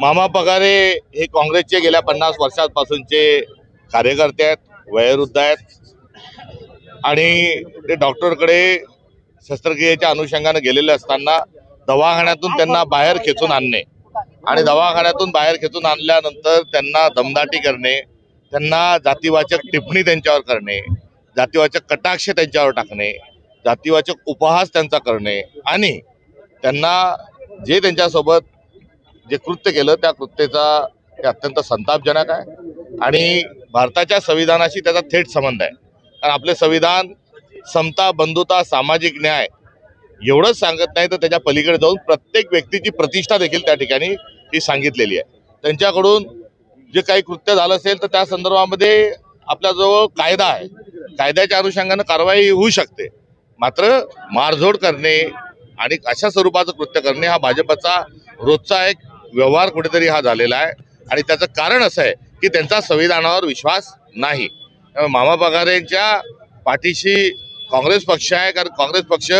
मामा पगारे हे काँग्रेसचे गेल्या पन्नास वर्षांपासूनचे कार्यकर्ते आहेत वयोवृद्ध आहेत. आणि ते डॉक्टरकडे शस्त्रक्रियेच्या अनुषंगाने गेलेले असताना दवाखान्यातून त्यांना बाहेर खेचून आणणे आणि दवाखान्यातून बाहेर खेचून आणल्यानंतर त्यांना दमदाटी करणे त्यांना जातीवाचक टिप्पणी त्यांच्यावर करणे जातीवाचक कटाक्ष त्यांच्यावर टाकणे जातीवाचक उपहास त्यांचा करणे आणि त्यांना जे त्यांच्यासोबत जे कृत्य केलं त्या कृत्याचा हे अत्यंत संतापजनक आहे. आणि भारताच्या संविधानाशी त्याचा थेट संबंध आहे. कारण आपले संविधान समता बंधुता सामाजिक न्याय एवढंच सांगत नाही तर त्याच्या पलीकडे जाऊन प्रत्येक व्यक्तीची प्रतिष्ठा देखील त्या ठिकाणी ही सांगितलेली आहे. त्यांच्याकडून जे काही कृत्य झालं असेल तर त्या संदर्भामध्ये आपल्याजवळ कायदा आहे. कायद्याच्या अनुषंगानं कारवाई होऊ शकते. मात्र मारझोड करणे आणि अशा स्वरूपाचं कृत्य करणे हा भाजपचा रोजचा एक व्यवहार कुठेतरी हा झालेला आहे. आणि त्याचं कारण असं आहे की त्यांचा संविधानावर विश्वास नाही. त्यामुळे मामा पगारेंच्या पाठीशी काँग्रेस पक्ष आहे कारण काँग्रेस पक्ष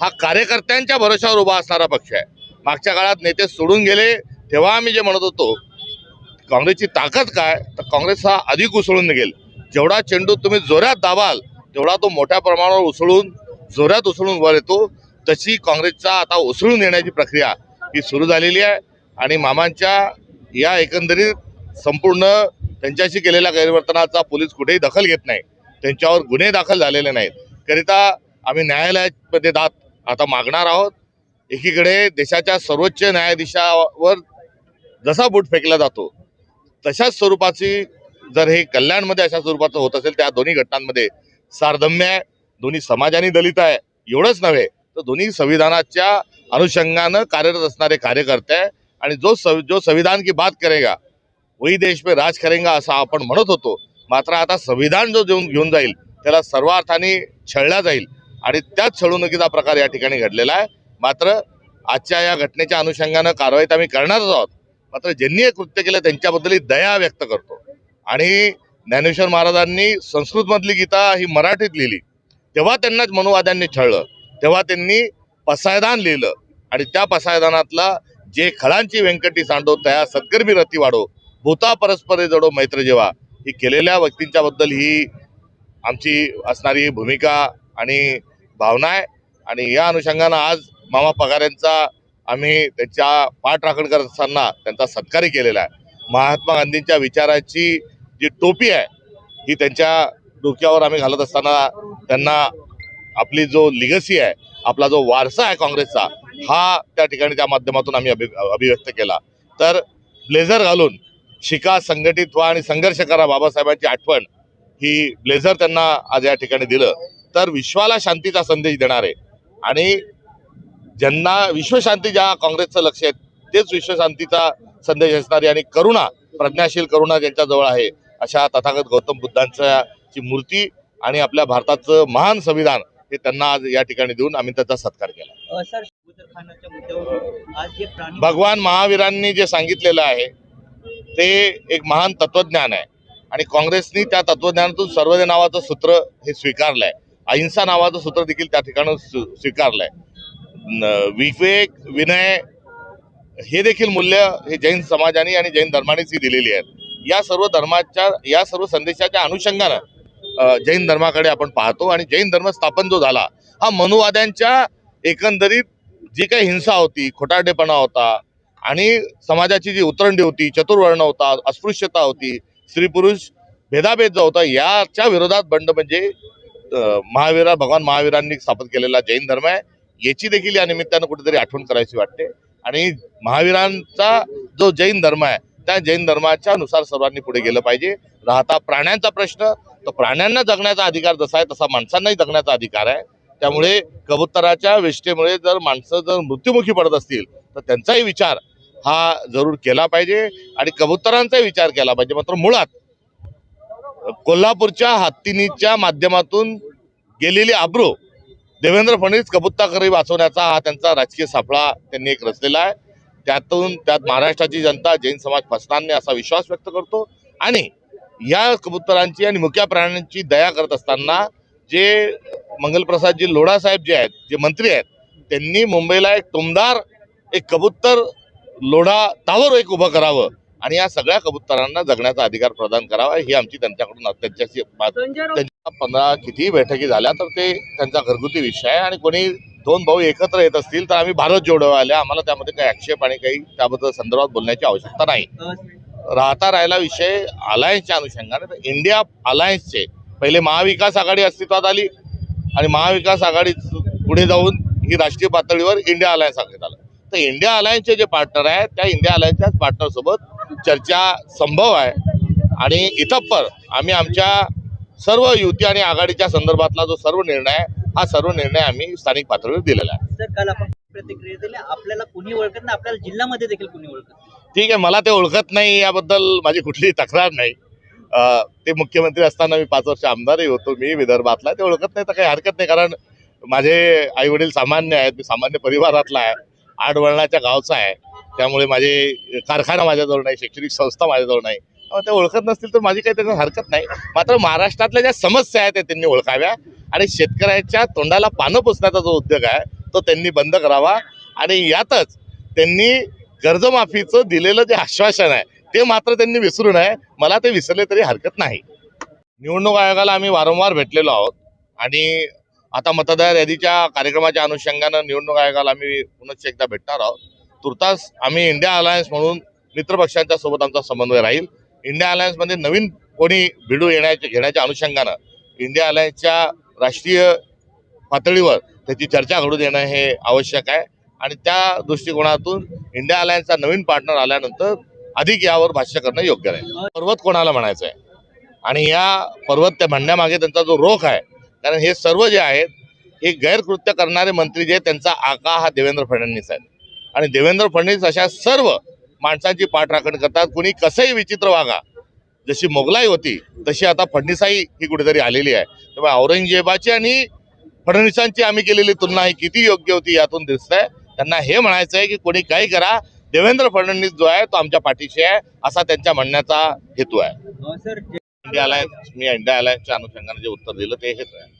हा कार्यकर्त्यांच्या भरोशावर उभा असणारा पक्ष आहे. मागच्या काळात नेते सोडून गेले तेव्हा आम्ही जे म्हणत होतो काँग्रेसची ताकद काय? तर काँग्रेस हा अधिक उसळून निघेल. जेवढा चेंडू तुम्ही जोरात दाबाल तेवढा तो मोठ्या प्रमाणावर उसळून जोरात उसळून वर येतो. तशी काँग्रेसचा आता उसळून येण्याची प्रक्रिया ही सुरू झालेली आहे. आणि मामांच्या या एकंदरीत संपूर्ण त्यांच्याशी केलेल्या गैरवर्तनाचा पोलीस कुठेही दखल घेत नाही. त्यांच्यावर गुन्हे दाखल झालेले नाहीत. करिता आम्ही न्यायालयामध्ये दात आता मागणार आहोत. एकीकडे देशाच्या सर्वोच्च न्यायाधीशावर जसा बूट फेकला जातो तशाच स्वरूपाची जर हे कल्याणमध्ये अशा स्वरूपाचं होत असेल त्या दोन्ही घटनांमध्ये सारधम्य आहे. दोन्ही समाजाने दलित आहे. एवढंच नव्हे तर दोन्ही संविधानाच्या अनुषंगानं कार्यरत असणारे कार्यकर्ते आहे. आणि जो सव जो संविधान की बात करेगा वही देश पे राज करेगा असं आपण म्हणत होतो. मात्र आता संविधान जो देऊन घेऊन जाईल त्याला सर्वार्थाने छळला जाईल. आणि त्याच छळवणुकीचा प्रकार या ठिकाणी घडलेला आहे. मात्र आजच्या या घटनेच्या अनुषंगानं कारवाई तर आम्ही करणारच आहोत. मात्र ज्यांनी हे कृत्य केलं त्यांच्याबद्दल दया व्यक्त करतो. आणि ज्ञानेश्वर महाराजांनी संस्कृतमधली गीता ही मराठीत लिहिली. तेव्हा त्यांनाच मनुवाद्यांनी छळलं. तेव्हा त्यांनी पसायदान लिहिलं. आणि त्या पसायदानातला जे खळांची व्यंकटी सांडो त्या सत्कर्मी रती वाढो भूता परस्परे जडो मैत्र जेव्हा ही केलेल्या व्यक्तींच्या बद्दल ही आमची असणारी भूमिका आणि भावना आहे. आणि या अनुषंगानं आज मामा पगार यांचा आम्ही त्यांच्या पाठराखण करत असताना त्यांचा सत्कारही केलेला आहे. महात्मा गांधींच्या विचाराची जी टोपी आहे ही त्यांच्या डोक्यावर आम्ही घालत असताना त्यांना आपली जो लिगसी आहे आपला जो वारसा आहे काँग्रेसचा हा त्या ठिकाणी त्या माध्यमातून आम्ही अभि अभिव्यक्त केला. तर ब्लेझर घालून शिका संघटित व्हा आणि संघर्ष करा बाबासाहेबांची आठवण ही ब्लेझर त्यांना आज या ठिकाणी दिलं. तर विश्वाला शांतीचा संदेश देणार आहे आणि ज्यांना विश्वशांती ज्या काँग्रेसचं लक्ष आहे तेच विश्वशांतीचा संदेश असणारी आणि करुणा प्रज्ञाशील करुणा ज्यांच्याजवळ आहे अशा तथागत गौतम बुद्धांच्या ची मूर्ती आणि आपल्या भारताचं महान संविधान हे त्यांना आज या ठिकाणी देऊन आम्ही त्याचा सत्कार केला. भगवान महावीरांनी जे सांगितलेलं आहे ते एक महान तत्वज्ञान आहे. आणि काँग्रेसनी त्या तत्वज्ञानातून सर्वजण नावाचं सूत्र हे स्वीकारलंय. अहिंसा नावाचं सूत्र देखील त्या ठिकाणी स्वी- स्वीकारलंय. विवेक विनय हे देखील मूल्य हे जैन समाजाने आणि जैन धर्मानेच ही दिलेली आहेत. या सर्व धर्माच्या या सर्व संदेशाच्या अनुषंगानं जैन धर्माकडे आपण पाहतो आणि जैन धर्म स्थापन जो झाला हा मनुवाद्यांच्या एकंदरीत जी काही हिंसा होती खोटारडेपणा होता आणि समाजाची जी उतरंडी होती चतुर्वर्ण होता अस्पृश्यता होती स्त्री पुरुष भेदाभेद जो होता याच्या विरोधात बंड म्हणजे महावीरा भगवान महावीरांनी स्थापन केलेला जैन धर्म आहे. याची देखील या निमित्तानं कुठेतरी आठवण करायची वाटते. आणि महावीरांचा जो जैन धर्म आहे त्या जैन धर्माच्या नुसार सर्वांनी पुढे गेलं पाहिजे. राहता प्राण्यांचा प्रश्न तर प्राण्यांना जगण्याचा अधिकार जसा आहे तसा माणसांनाही जगण्याचा अधिकार आहे. त्यामुळे कबुतराच्या वेष्टेमुळे जर माणसं जर मृत्युमुखी पडत असतील तर त्यांचाही विचार हा जरूर केला पाहिजे आणि कबुतरांचाही विचार केला पाहिजे. मात्र मुळात कोल्हापूरच्या हत्तीनीच्या माध्यमातून गेलेली आब्रू देवेंद्र फडणवीस कबुत्ताकरी वाचवण्याचा हा त्यांचा राजकीय सापळा त्यांनी एक रचलेला आहे. त्यातून त्यात महाराष्ट्राची जनता जैन समाज फसणार नाही असा विश्वास व्यक्त करतो. आणि या कबुतरांची आणि मुक्या प्राण्यांची दया करत असताना जे मंगलप्रसादजी लोढा साहेब जे आहेत जे मंत्री आहेत त्यांनी मुंबईला एक टुमदार एक कबूतर लोढा तावर एक उभं करावं आणि या सगळ्या कबुतरांना जगण्याचा अधिकार प्रदान करावा ही आमची त्यांच्याकडून त्यांच्याशी त्यांच्या पंधरा कितीही बैठकी झाल्या तर ते त्यांचा घरगुती विषय आहे आणि कोणी दोन भाऊ एकत्र येत असतील तर आम्ही भारत जोडो आले आम्हाला त्यामध्ये काही आक्षेप आणि काही त्याबद्दल संदर्भात बोलण्याची आवश्यकता नाही. राहता राहिला विषय अलायन्सच्या अनुषंगाने तर इंडिया अलायन्सचे पहिले महाविकास आघाडी अस्तित्वात आली आणि महाविकास आघाडी पुढे जाऊन ही राष्ट्रीय पातळीवर इंडिया अलायन्स आखण्यात आलं. तर इंडिया अलायन्सचे जे पार्टनर आहेत त्या इंडिया अलायन्सच्याच पार्टनरसोबत चर्चा संभव आहे. आणि इतप्पर आम्ही आमच्या सर्व युती आणि आघाडीच्या संदर्भातला जो सर्व निर्णय आहे हा सर्व निर्णय आम्ही स्थानिक पातळीवर दिलेला आहे. सर काल आपण प्रतिक्रिया दिली. आपल्याला कोणी ओळखत नाही आपल्याला जिल्ह्यामध्ये देखील कोणी ओळखत नाही. ठीक आहे मला ते ओळखत नाही याबद्दल माझी कुठलीही तक्रार नाही. अं, ते मुख्यमंत्री असताना मी पाच वर्ष आमदारही होतो मी विदर्भातला ते ओळखत नाही तर काही हरकत नाही कारण माझे आई वडील सामान्य आहेत मी सामान्य परिवारातला आहे आडवळणाच्या गावचा आहे. त्यामुळे माझे कारखाना माझ्याजवळ नाही शैक्षणिक संस्था माझ्याजवळ नाही. त्यामुळे ते ओळखत नसतील तर माझी काही त्याच्यात हरकत नाही. मात्र महाराष्ट्रातल्या ज्या समस्या आहेत त्या त्यांनी ओळखाव्या. आणि शेतकऱ्याच्या तोंडाला पानं पुसण्याचा जो उद्योग आहे तो त्यांनी बंद करावा. आणि यातच त्यांनी कर्जमाफीचं दिलेलं जे आश्वासन आहे ते मात्र त्यांनी विसरू नये. मला ते विसरले तरी हरकत नाही. निवडणूक आयोगाला आम्ही वारंवार भेटलेलो आहोत. आणि आता मतदार यादीच्या कार्यक्रमाच्या अनुषंगानं निवडणूक आयोगाला आम्ही पुनश्च एकदा भेटणार आहोत. तुर्तास आम्ही इंडिया अलायन्स म्हणून मित्रपक्षांच्या सोबत आमचा समन्वय राहील. इंडिया अलायन्समध्ये नवीन कोणी भिडू येण्याच्या घेण्याच्या अनुषंगानं इंडिया अलायन्सच्या राष्ट्रीय पातळीवर त्याची चर्चा घडून येणं हे आवश्यक आहे. आणि त्या दृष्टिकोनातून इंडिया अलायन्सचा नवीन पार्टनर आल्यानंतर अधिक यावर भाष्य करणं योग्य राहील. पर्वत कोणाला म्हणायचं आहे आणि या पर्वत त्या म्हणण्यामागे त्यांचा जो रोख आहे कारण हे सर्व जे आहेत हे गैरकृत्य करणारे मंत्री जे त्यांचा आका हा देवेंद्र फडणवीस आहे आणि देवेंद्र फडणवीस अशा सर्व माणसांची पाठराखण करतात. कुणी कसंही विचित्र वागा जशी मोगलाई होती तशी आता फडणीसाई ही कुठेतरी आलेली आहे. त्यामुळे औरंगजेबाची आणि फडणवीसांची आम्ही केलेली तुलना ही किती योग्य होती यातून दिसतंय. त्यांना हे म्हणायचं आहे की कोणी काही करा देवेंद्र फडणवीस जो आहे तो आमच्या पाठीशी आहे असा त्यांच्या म्हणण्याचा हेतू आहे. इंडिया अलायन्स मी इंडिया अलायन्सच्या अनुषंगाने जे उत्तर दिलं ते हेच आहे.